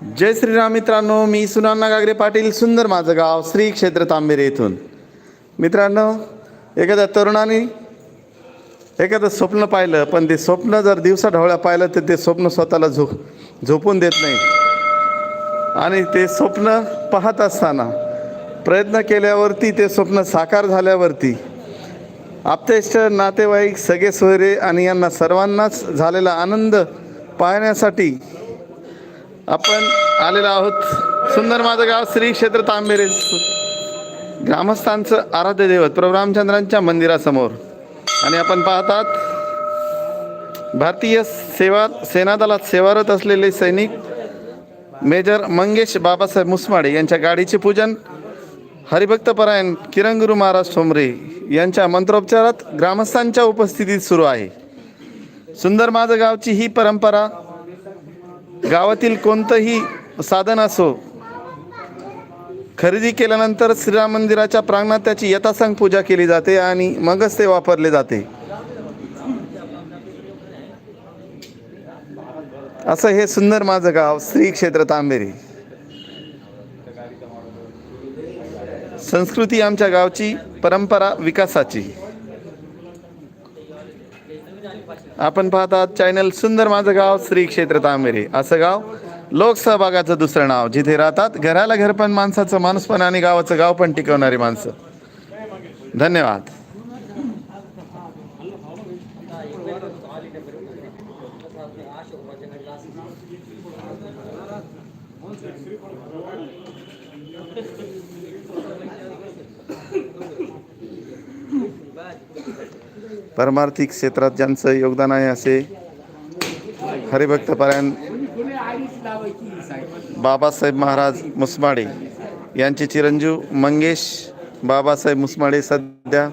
जय श्रीराम मित्रांनो मी सुनाना गागरे पाटील सुंदर माझं गाव श्री क्षेत्र तांबेरे येथून मित्रांनो एखाद्या तरुणाने एखादं स्वप्न पाहिलं पण ते स्वप्न जर दिवसा ढवळ्या पाहिलं तर ते स्वप्न स्वतःला झोप झोपून देत नाही. आणि ते स्वप्न पाहत असताना प्रयत्न केल्यावरती ते स्वप्न साकार झाल्यावरती आपतेष्ट नातेवाईक सगळे सोयरे आणि यांना सर्वांनाच झालेला आनंद पाहण्यासाठी आपण आलेलो आहोत सुंदर माझं गाव श्री क्षेत्र तांबेरे. ग्रामस्थांचं आराध्य दैवत प्रभू रामचंद्रांच्या मंदिरासमोर. आणि आपण पाहतात भारतीय सेवा सेनादलात सेवारत असलेले सैनिक मेजर मंगेश बाबासाहेब मुसमाडे यांच्या गाडीचे पूजन हरिभक्तपरायण किरणगुरू महाराज ठोंबरे यांच्या मंत्रोपचारात ग्रामस्थांच्या उपस्थितीत सुरू आहे. सुंदर माझं गावची ही परंपरा गावातील कोणतंही साधन असो खरेदी केल्यानंतर श्रीराम मंदिराच्या प्रांगणात त्याची यथासांग पूजा केली जाते आणि मगच ते वापरले जाते. असं हे सुंदर माझं गाव श्री क्षेत्र तांबेरी. संस्कृती आमच्या गावची परंपरा विकासाची. आपण पाहतात चॅनल सुंदर माझं गाव श्री क्षेत्र तांबेरे. असं गाव लोकसहभागाचं दुसरं नाव. जिथे राहतात घराला घर पण माणसाचं माणूस पण आणि गावाचं गाव पण टिकवणारी माणसं. धन्यवाद. परमार्थिक क्षेत्रात ज्यांचं योगदान आहे असे हरिभक्तपरायण बाबासाहेब महाराज मुसमाडे यांचे चिरंजीव मंगेश बाबासाहेब मुसमाडे सध्या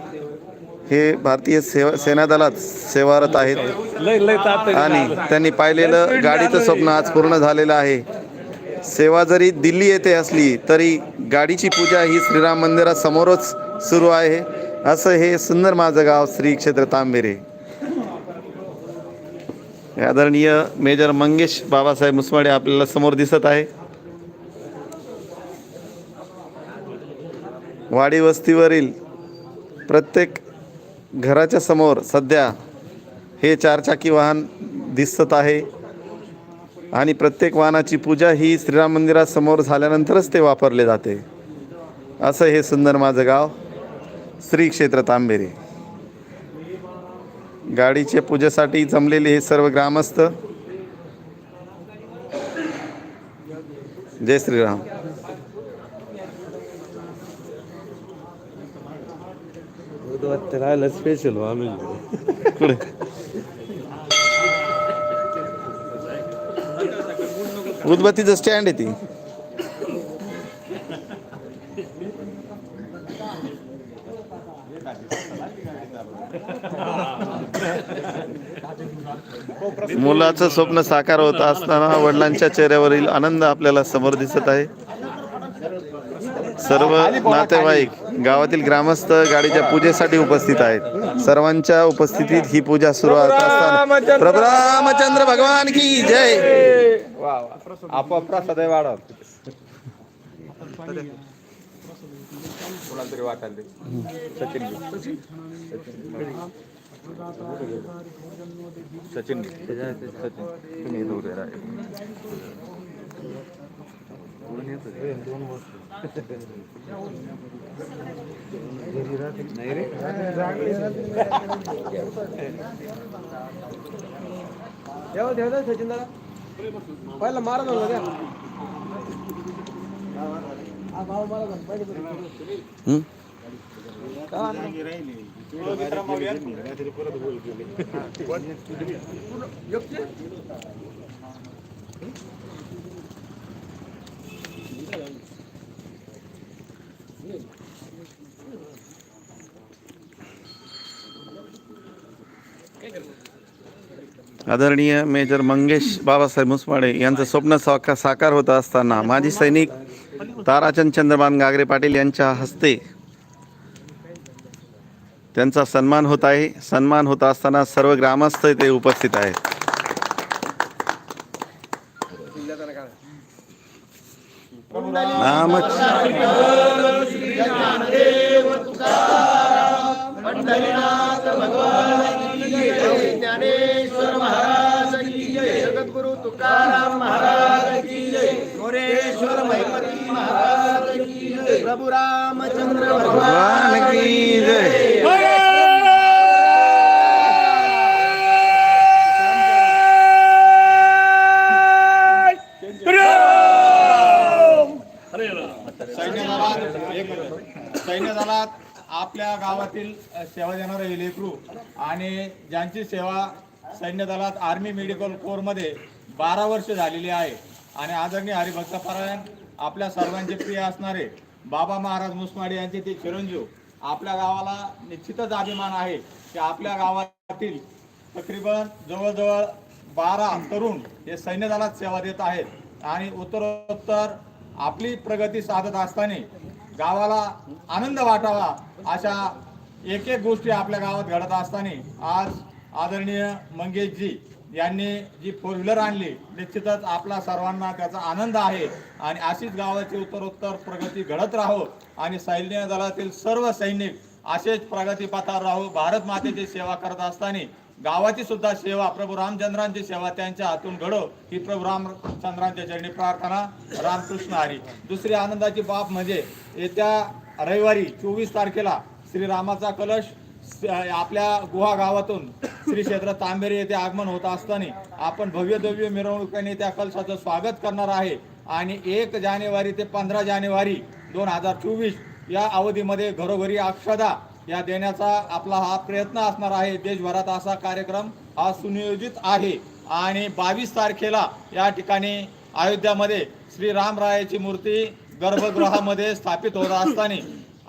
हे भारतीय सेवा सेनादलात सेवारत आहेत. आणि त्यांनी पाहिलेलं गाडीचं स्वप्न आज पूर्ण झालेलं आहे. सेवा जरी दिल्ली येथे असली तरी गाडीची पूजा ही श्रीराम मंदिरासमोरच सुरू आहे. असं हे सुंदर माझं गाव श्री क्षेत्र तांबेरे. आदरणीय मेजर मंगेश बाबासाहेब मुसमाडे आपल्याला समोर दिसत आहे. वाडी वस्तीवरील प्रत्येक घराच्या समोर सध्या हे चारचाकी वाहन दिसत आहे. आणि प्रत्येक वाहनाची पूजा ही श्रीराम मंदिरासमोर झाल्यानंतरच ते वापरले जाते. असं हे सुंदर माझं गाव. श्री क्षेत्र तांबेरे. गाडीच्या पूजेसाठी जमलेले हे सर्व ग्रामस्थ. जय श्रीराम. राहिलं स्पेशल आम्ही. उदबत्तीचं स्टँड आहे ती. मुलाचं स्वप्न साकार होत असताना वडिलांच्या चेहऱ्यावरील आनंद आपल्याला समोर दिसत आहे. सर्व नातेवाईक गावातील ग्रामस्थ गाडीच्या पूजेसाठी उपस्थित आहेत. सर्वांच्या उपस्थितीत ही पूजा सुरू असताना प्रभू रामचंद्र भगवान की जय. आपोआप सदैव वाढव तरी वाटायला सचिन. सचिन सचिन नाही रे. देव देव सचिन दादा. पहिला मारा ना द्या आदरणीय मेजर मंगेश बाबासाहेब मुसमाडे यांचं स्वप्न साकार होत असताना माजी सैनिक ताराचंद चंद्रबान गागरे पाटील यांच्या हस्ते त्यांचा सन्मान होत आहे. सन्मान होत असताना सर्व ग्रामस्थ इथे उपस्थित आहेत. ज्ञानेश्वर महाराज जगद्गुरु तुकाराम प्रभु रामचंद्र भगवान की जय सैन्य दलात आपल्या गावातील सेवा देणारे हे लेकरू आणि ज्यांची सेवा सैन्य दलात आर्मी मेडिकल कोरमध्ये बारा वर्ष झालेली आहे. आणि आदरणीय हरिभक्त परायण आपल्या सर्वांचे प्रिय असणारे बाबा महाराज मुसमाडे यांचे ते चिरंजीव आपल्या गावाला निश्चितच अभिमान आहे की आपल्या गावातील तकरीबन जवळजवळ बारा तरुण हे सैन्य दलात सेवा देत आहेत. आणि उत्तरोत्तर आपली प्रगती साधत असताना गावाला आनंद वाटावा अशा एक एक गोष्टी आपल्या गावात घडत असताना आज आदरणीय मंगेशजी यांनी जी फोर व्हीलर आणली निश्चितच आपला सर्वांना त्याचा आनंद आहे. आणि अशीच गावाची उत्तरोत्तर प्रगती घडत राहो आणि सैन्य दलातील सर्व सैनिक असेच प्रगतीपथावर राहू. भारत मातेची सेवा करत असताना गावाची सुद्धा सेवा प्रभू रामचंद्रांची सेवा त्यांच्या हातून घडो. ही प्रभू रामचंद्रांच्या चरणी प्रार्थना. रामकृष्ण हरी. दुसरी आनंदाची बाब म्हणजे येत्या रविवारी चोवीस तारखेला श्रीरामाचा कलश आपल्या गुहा गावातून श्री क्षेत्र तांबेरे येथे आगमन होत असताना आपण भव्य दव्य मिरवणुकीने त्या कलशाचं स्वागत करणार आहे. आणि एक जानेवारी ते पंधरा जानेवारी दोन हजार चोवीस या अवधीमध्ये घरोघरी अक्षदा या देण्याचा आपला हा प्रयत्न असणार आहे. देशभरात असा कार्यक्रम हा सुनियोजित आहे. आणि बावीस तारखेला या ठिकाणी अयोध्यामध्ये श्री रामरायाची मूर्ती गर्भगृहामध्ये स्थापित होत असताना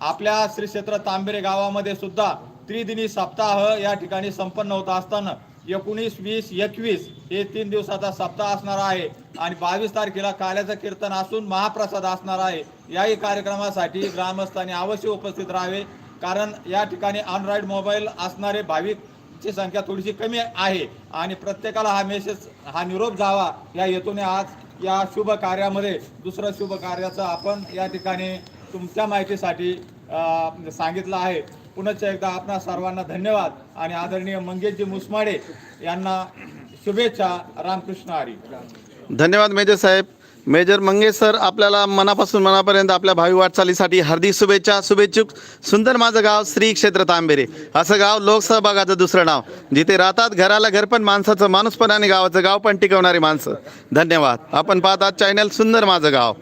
आपल्या श्री क्षेत्र तांबेरे गावामध्ये सुद्धा त्रिदिनी सप्ताह या ठिकाणी संपन्न होत असताना एकोणीस वीस एकवीस हे तीन दिवसाचा सप्ताह असणार आहे. आणि बावीस तारखेला काल्याचं कीर्तन असून महाप्रसाद असणार आहे. याही कार्यक्रमासाठी ग्रामस्थांनी अवश्य उपस्थित राहावे. कारण या ठिकाणी अँड्रॉइड मोबाईल असणारे भाविकची संख्या थोडीशी कमी आहे. आणि प्रत्येकाला हा मेसेज हा निरोप जावा या हेतूने आज या शुभ कार्यामध्ये दुसरं शुभ कार्याचं आपण या ठिकाणी तुमच्या माहितीसाठी सांगितलं आहे. पुनश्च एकदा आपणा सर्वांना धन्यवाद आणि आदरणीय मंगेशजी मुसमाडे यांना शुभेच्छा. रामकृष्ण हरी धन्यवाद मेजर साहेब. मेजर मंगेश सर आपल्याला मनापासून मनापर्यंत आपल्या भावी वाटचालीसाठी हार्दिक शुभेच्छा शुभेच्छुक. सुंदर माझं गाव श्री क्षेत्र तांबेरे. असं गाव लोकसहभागाचं दुसरं नाव. जिथे राहतात घराला घर पण माणसाचं माणूस पण आणि गावाचं गाव पण टिकवणारी माणसं. धन्यवाद. आपण पाहतात चॅनल सुंदर माझं गाव.